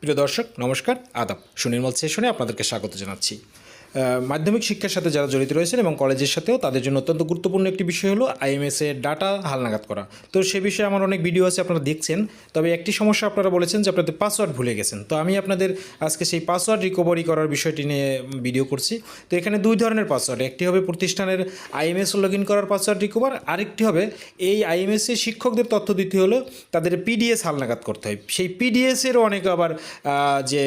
প্রিয় দর্শক নমস্কার আদাব। সুনির্মল সেশনে আপনাদেরকে স্বাগত জানাচ্ছি। মাধ্যমিক শিক্ষার সাথে যারা জড়িত রয়েছেন এবং কলেজের সাথেও তাদের জন্য অত্যন্ত গুরুত্বপূর্ণ একটি বিষয় হলো আইএমএস এর ডাটা হালনাগাদ করা। তো সে বিষয়ে আমার অনেক ভিডিও আছে, আপনারা দেখছেন। তবে একটি সমস্যা আপনারা বলেছেন যে আপনাদের পাসওয়ার্ড ভুলে গেছেন। তো আমি আপনাদের আজকে সেই পাসওয়ার্ড রিকভারি করার বিষয়টি নিয়ে ভিডিও করছি। তো এখানে দুই ধরনের পাসওয়ার্ড একটি হবে প্রতিষ্ঠানের আইএমএস লগ ইন করার পাসওয়ার্ড রিকভার আরেকটি হবে এই আইএমএস শিক্ষকদের তথ্য দিতে হলো তাদের পিডিএস হালনাগাদ করতে হয়। সেই পিডিএস এরও অনেক আবার যে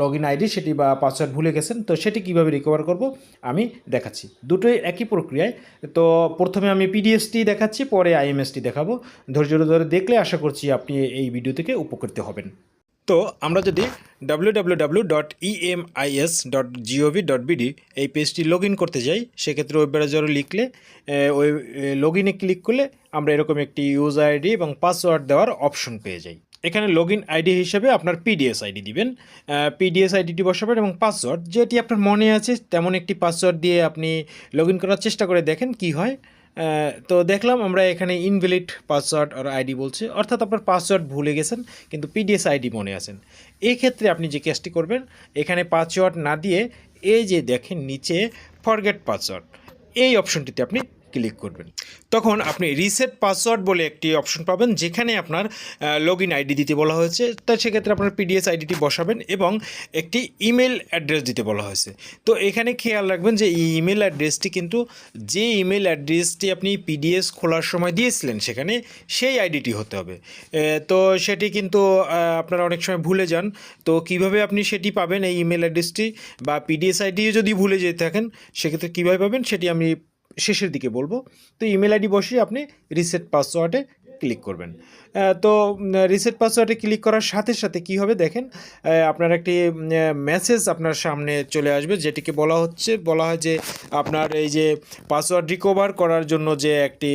লগ ইন আইডি সেটি বা পাসওয়ার্ড ভুলে গেছেন, তো সেটি কীভাবে রিকভার করব, আমি দেখাচ্ছি। দুটোই একই প্রক্রিয়ায়। তো প্রথমে আমি পিডিএসটি দেখাচ্ছি, পরে আইএমএসটি দেখাবো। ধৈর্য ধরে দেখলে আশা করছি আপনি এই ভিডিও থেকে উপকৃত হবেন। তো আমরা যদি ডাব্লিউ ডট ডট ডট এই পেজটি লগ ইন করতে যাই, সেক্ষেত্রে ওয়েব ব্রাউজারে লিখলে ওই লগ ইনে ক্লিক করলে আমরা এরকম একটি ইউজার আইডি এবং পাসওয়ার্ড দেওয়ার অপশন পেয়ে যাই। এখানে লগ ইন আইডি হিসেবে আপনার পিডিএস আইডি দিবেন। পিডিএস আইডিটি বসাবেন এবং পাসওয়ার্ড যেটি আপনার মনে আছে, তেমন একটি পাসওয়ার্ড দিয়ে আপনি লগ করার চেষ্টা করে দেখেন কি হয়। তো দেখলাম আমরা এখানে ইনভ্যালিড পাসওয়ার্ড আর আইডি বলছে, অর্থাৎ আপনার পাসওয়ার্ড ভুলে গেছেন, কিন্তু পিডিএস আইডি মনে আছেন। এই ক্ষেত্রে আপনি যে কাজটি করবেন, এখানে পাসওয়ার্ড না দিয়ে এই যে দেখেন নিচে ফরগেট পাসওয়ার্ড এই অপশনটিতে আপনি ক্লিক করবেন। তখন আপনি রিসেট পাসওয়ার্ড বলে একটি অপশন পাবেন, যেখানে আপনার লগ ইন আইডি দিতে বলা হয়েছে। তা সেক্ষেত্রে আপনার পিডিএস আইডিটি বসাবেন এবং একটি ইমেল অ্যাড্রেস দিতে বলা হয়েছে। তো এখানে খেয়াল রাখবেন যে এই ইমেল অ্যাড্রেসটি কিন্তু, যে ইমেল অ্যাড্রেসটি আপনি পিডিএস খোলার সময় দিয়েছিলেন, সেখানে সেই আইডিটি হতে হবে। তো সেটি কিন্তু আপনারা অনেক সময় ভুলে যান। তো কীভাবে আপনি সেটি পাবেন এই ইমেল অ্যাড্রেসটি বা পিডিএস আইডিও যদি ভুলে যেতে থাকেন, সেক্ষেত্রে কীভাবে পাবেন? সেটি আমি শেষের দিকে বলব। তো ইমেল আইডি বসিয়ে আপনি রিসেট পাসওয়ার্ডে ক্লিক করবেন। তো রিসেট পাসওয়ার্ডে ক্লিক করার সাথে সাথে কি হবে দেখেন আপনার একটি মেসেজ আপনার সামনে চলে আসবে, যেটিকে বলা হচ্ছে, বলা হয় যে আপনার এই যে পাসওয়ার্ড রিকভার করার জন্য যে একটি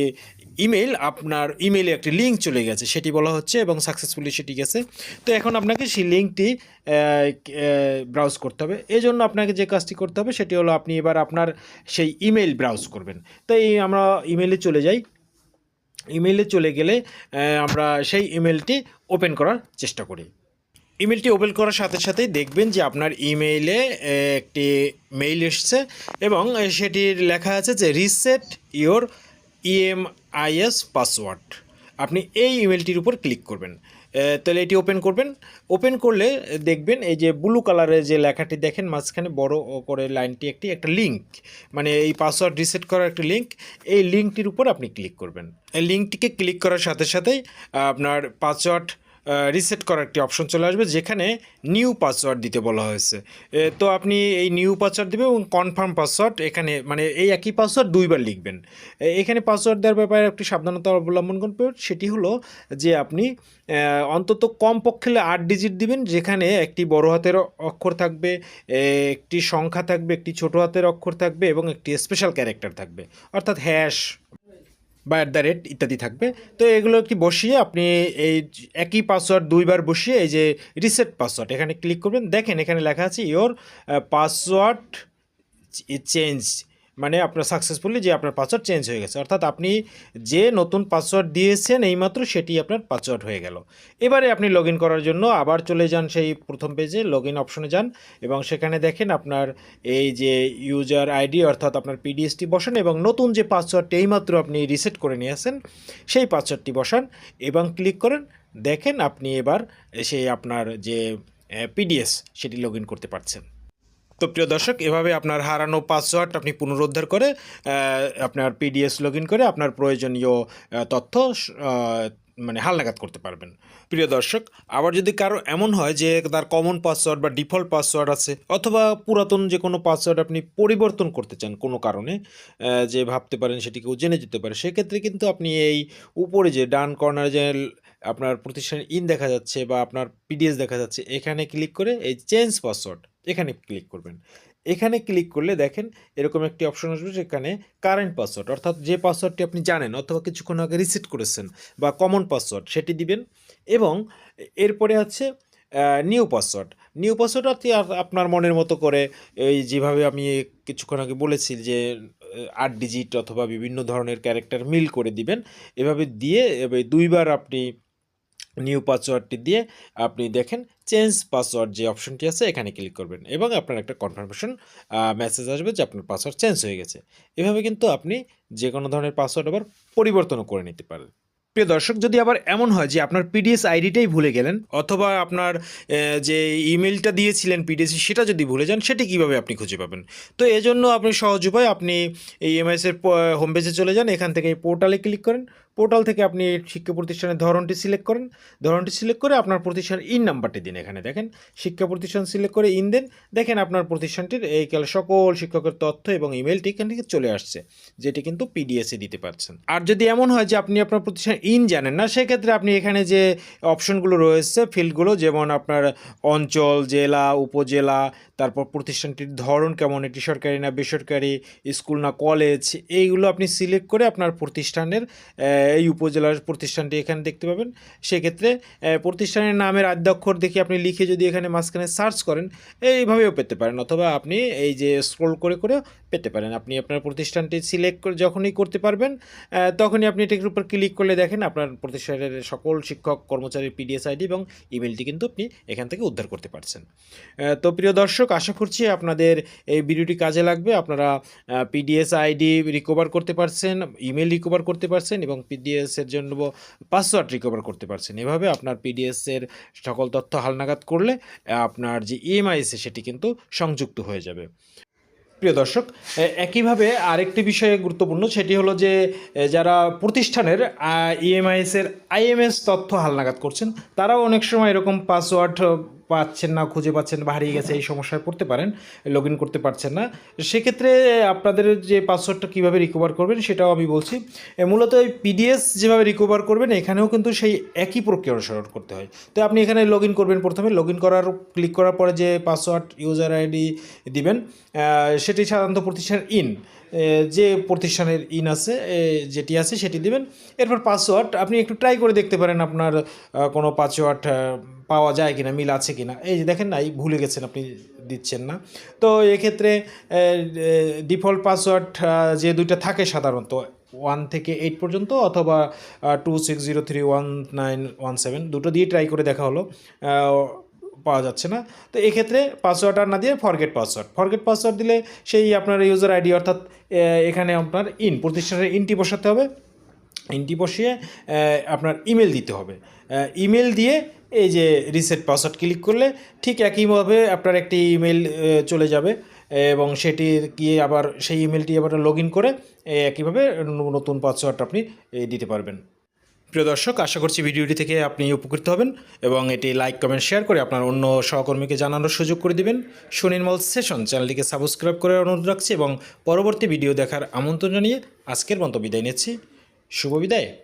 ইমেল, আপনার ইমেলে একটি লিঙ্ক চলে গেছে, সেটি বলা হচ্ছে এবং সাকসেসফুলি সেটি গেছে। তো এখন আপনাকে সেই লিঙ্কটি ব্রাউজ করতে হবে। এই জন্য আপনাকে যে কাজটি করতে হবে, সেটি হলো আপনি এবার আপনার সেই ইমেল ব্রাউজ করবেন। তো এই আমরা ইমেলে চলে যাই। ইমেলে চলে গেলে আমরা সেই ইমেলটি ওপেন করার চেষ্টা করি। ইমেলটি ওপেন করার সাথে সাথেই দেখবেন যে আপনার ইমেইলে একটি মেইল এসছে এবং সেটির লেখা আছে যে, রিসেট ইওর ইএমআইএস পাসওয়ার্ড আপনি এই ইমেলটির উপর ক্লিক করবেন। তাহলে এটি ওপেন করবেন। ওপেন করলে দেখবেন এই যে ব্লু কালারের যে লেখাটি দেখেন, মাঝখানে বড় করে লাইনটি একটি, একটা লিঙ্ক মানে এই পাসওয়ার্ড রিসেট করার একটি লিঙ্ক এই লিঙ্কটির উপর আপনি ক্লিক করবেন। এই লিঙ্কটিকে ক্লিক করার সাথে সাথেই আপনার পাসওয়ার্ড রিসেট করার একটি অপশন চলে আসবে, যেখানে নিউ পাসওয়ার্ড দিতে বলা হয়েছে। তো আপনি এই নিউ পাসওয়ার্ড দেবেন এবং কনফার্ম পাসওয়ার্ড এখানে মানে এই একই পাসওয়ার্ড দুইবার লিখবেন। এখানে পাসওয়ার্ড দেওয়ার ব্যাপারে একটি সাবধানতা অবলম্বন করবেন সেটি হলো যে আপনি অন্তত কমপক্ষে আট ডিজিট দিবেন, যেখানে একটি বড় হাতের অক্ষর থাকবে একটি সংখ্যা থাকবে, একটি ছোট হাতের অক্ষর থাকবে এবং একটি স্পেশাল ক্যারেক্টার থাকবে। অর্থাৎ হ্যাশ বা অ্যাট দ্য রেট ইত্যাদি থাকবে। তো এগুলো কি বসিয়ে আপনি এই একই পাসওয়ার্ড দুইবার বসিয়ে এই যে রিসেট পাসওয়ার্ড এখানে ক্লিক করবেন। দেখেন এখানে লেখা আছে ইওর পাসওয়ার্ড চেঞ্জ মানে আপনার সাকসেসফুলি যে আপনার পাসওয়ার্ড চেঞ্জ হয়ে গেছে। অর্থাৎ আপনি যে নতুন পাসওয়ার্ড দিয়েছেন এইমাত্র সেটি আপনার পাসওয়ার্ড হয়ে গেল। এবারে আপনি লগ করার জন্য আবার চলে যান সেই প্রথম পেজে লগ অপশনে যান এবং সেখানে দেখেন আপনার এই যে ইউজার আইডি অর্থাৎ আপনার পিডিএসটি বসান এবং নতুন যে পাসওয়ার্ডটি এইমাত্র আপনি রিসেট করে নিয়ে আসেন, সেই পাসওয়ার্ডটি বসান এবং ক্লিক করেন। দেখেন আপনি এবার সেই আপনার যে পিডিএস সেটি লগ করতে পারছেন। তো প্রিয় দর্শক, এভাবে আপনার হারানো পাসওয়ার্ড আপনি পুনরুদ্ধার করে আপনার পিডিএস লগ করে আপনার প্রয়োজনীয় তথ্য মানে হালনাগাদ করতে পারবেন। প্রিয় দর্শক, আবার যদি কারও এমন হয় যে তার কমন পাসওয়ার্ড বা ডিফল্ট পাসওয়ার্ড আছে, অথবা পুরাতন যে কোনো পাসওয়ার্ড আপনি পরিবর্তন করতে চান কোনো কারণে যে ভাবতে পারেন সেটি কেউ জেনে যেতে পারে, সেক্ষেত্রে কিন্তু আপনি এই উপরে যে ডান কর্নার যে আপনার প্রতিষ্ঠানের ইন দেখা যাচ্ছে বা আপনার পিডিএস দেখা যাচ্ছে, এখানে ক্লিক করে এই চেঞ্জ পাসওয়ার্ড এখানে ক্লিক করবেন। এখানে ক্লিক করলে দেখেন এরকম একটি অপশন আসবে সেখানে কারেন্ট পাসওয়ার্ড অর্থাৎ যে পাসওয়ার্ডটি আপনি জানেন অথবা কিছুক্ষণ আগে রিসেট করেছেন বা কমন পাসওয়ার্ড সেটি দিবেন এবং এরপরে আছে নিউ পাসওয়ার্ড নিউ পাসওয়ার্ড আপনি আপনার মনের মতো করে এই যেভাবে আমি কিছুক্ষণ আগে বলেছি যে আট ডিজিট অথবা বিভিন্ন ধরনের ক্যারেক্টার মিল করে দিবেন। এভাবে দিয়ে দুইবার আপনি নিউ পাসওয়ার্ডটি দিয়ে আপনি দেখেন চেঞ্জ পাসওয়ার্ড যে অপশনটি আছে, এখানে ক্লিক করবেন এবং আপনার একটা কনফার্মেশন মেসেজ আসবে যে আপনার পাসওয়ার্ড চেঞ্জ হয়ে গেছে। এভাবে কিন্তু আপনি যে কোনো ধরনের পাসওয়ার্ড আবার পরিবর্তনও করে নিতে পারেন। প্রিয় দর্শক, যদি আবার এমন হয় যে আপনার পিডিএস আইডিটাই ভুলে গেলেন, অথবা আপনার যে ইমেলটা দিয়েছিলেন পিডিএস সেটা যদি ভুলে যান, সেটি কীভাবে আপনি খুঁজে পাবেন? তো এজন্য আপনি সহজ উপায়, আপনি এই এমআইএসের হোম পেজে চলে যান, এখান থেকে পোর্টালে ক্লিক করেন। পোর্টাল থেকে আপনি শিক্ষা প্রতিষ্ঠানের ধরনটি সিলেক্ট করেন। ধরনটি সিলেক্ট করে আপনার প্রতিষ্ঠানের ইন নাম্বারটি দিন এখানে দেখেন। শিক্ষা প্রতিষ্ঠান সিলেক্ট করে ইন দেন। দেখেন আপনার প্রতিষ্ঠানটির এই কাল সকল শিক্ষকের তথ্য এবং ইমেলটি এখান থেকে চলে আসছে, যেটি কিন্তু পিডিএসে দিতে পারছেন। আর যদি এমন হয় যে আপনি আপনার প্রতিষ্ঠান ইন জানেন না, সেক্ষেত্রে আপনি এখানে যে অপশনগুলো রয়েছে, ফিল্ডগুলো, যেমন আপনার অঞ্চল, জেলা, উপজেলা, তারপর প্রতিষ্ঠানটির ধরন কেমন, এটি সরকারি না বেসরকারি, স্কুল না কলেজ, এইগুলো আপনি সিলেক্ট করে আপনার প্রতিষ্ঠানের এই উপজেলার প্রতিষ্ঠানটি এখানে দেখতে পাবেন। সেক্ষেত্রে প্রতিষ্ঠানের নামের আদ্যাক্ষর দেখে আপনি লিখে যদি এখানে মাঝখানে সার্চ করেন, এইভাবেও পেতে পারেন অথবা আপনি এই যে স্ক্রল করে করে পেতে পারেন। আপনি আপনার প্রতিষ্ঠানটি সিলেক্ট করে যখনই করতে পারবেন তখনই আপনি এটির উপর ক্লিক করলে দেখেন আপনার প্রতিষ্ঠানের সকল শিক্ষক, কর্মচারীর পিডিএস আইডি এবং ইমেলটি কিন্তু আপনি এখান থেকে উদ্ধার করতে পারছেন। তো প্রিয় দর্শক, আশা করছি আপনাদের এই ভিডিওটি কাজে লাগবে। আপনারা পিডিএস আইডি রিকভার করতে পারছেন ইমেল রিকভার করতে পারছেন এবং পিডিএস এর জন্য পাসওয়ার্ড রিকভার করতে পারছেন। এভাবে আপনার পিডিএস এর সকল তথ্য হালনাগাদ করলে আপনার যে ইএমআইএস সেটি কিন্তু সংযুক্ত হয়ে যাবে। প্রিয় দর্শক একইভাবে আরেকটি বিষয়ে গুরুত্বপূর্ণ সেটি হলো যে যারা প্রতিষ্ঠানের ইএমআইএস এর আইএমএস তথ্য হালনাগাদ করছেন, তারাও অনেক সময় এরকম পাসওয়ার্ড পাচ্ছেন না, খুঁজে পাচ্ছেন বা হারিয়ে গেছে, এই সমস্যায় পড়তে পারেন লগ ইন করতে পারছেন না। সেক্ষেত্রে আপনাদের যে পাসওয়ার্ডটা কীভাবে রিকভার করবেন সেটাও আমি বলছি। মূলত এই পিডিএস যেভাবে রিকভার করবেন, এখানেও কিন্তু সেই একই প্রক্রিয়া অনুসরণ করতে হয়। তো আপনি এখানে লগ ইন করবেন প্রথমে। লগ ইন করার ক্লিক করার পরে যে পাসওয়ার্ড ইউজার আইডি দিবেন সেটি সাধারণত প্রতিষ্ঠানের ইন যে প্রতিষ্ঠানের ইন আছে যেটি আছে সেটি দিবেন। এরপর পাসওয়ার্ড আপনি একটু ট্রাই করে দেখতে পারেন আপনার কোনো পাসওয়ার্ড পাওয়া যায় কিনা, মিল আছে কিনা। এই যে দেখেন না, এই ভুলে গেছেন আপনি, দিচ্ছেন না। তো এক্ষেত্রে ডিফল্ট পাসওয়ার্ড যে দুইটা থাকে সাধারণত ওয়ান থেকে এইট পর্যন্ত অথবা two six zero three one nine one seven দুটো দিয়ে ট্রাই করে দেখা হলো। পাওয়া যাচ্ছে না। তো এক্ষেত্রে পাসওয়ার্ড আর না দিয়ে ফরগেট পাসওয়ার্ড ফরগেট পাসওয়ার্ড দিলে সেই আপনার ইউজার আইডি অর্থাৎ এখানে আপনার ইন প্রতিষ্ঠানের ইনটি বসাতে হবে। ইনটি বসিয়ে আপনার ইমেল দিতে হবে। ইমেল দিয়ে এই যে রিসেট পাসওয়ার্ড ক্লিক করলে ঠিক একইভাবে আপনার একটি ইমেল চলে যাবে এবং সেটি গিয়ে আবার সেই ইমেলটি আবার লগ করে একইভাবে নতুন পাসওয়ার্ড আপনি দিতে পারবেন। প্রিয় দর্শক, আশা করছি ভিডিওটি থেকে আপনি উপকৃত হবেন এবং এটি লাইক, কমেন্ট, শেয়ার করে আপনার অন্য সহকর্মীকে জানানোর সুযোগ করে দিবেন। সুনির্মল সেশন চ্যানেলটিকে সাবস্ক্রাইব করে অনুরোধ রাখছি এবং পরবর্তী ভিডিও দেখার আমন্ত্রণ জানিয়ে আজকের মতো বিদায় নিচ্ছি। শুভ বিদায়।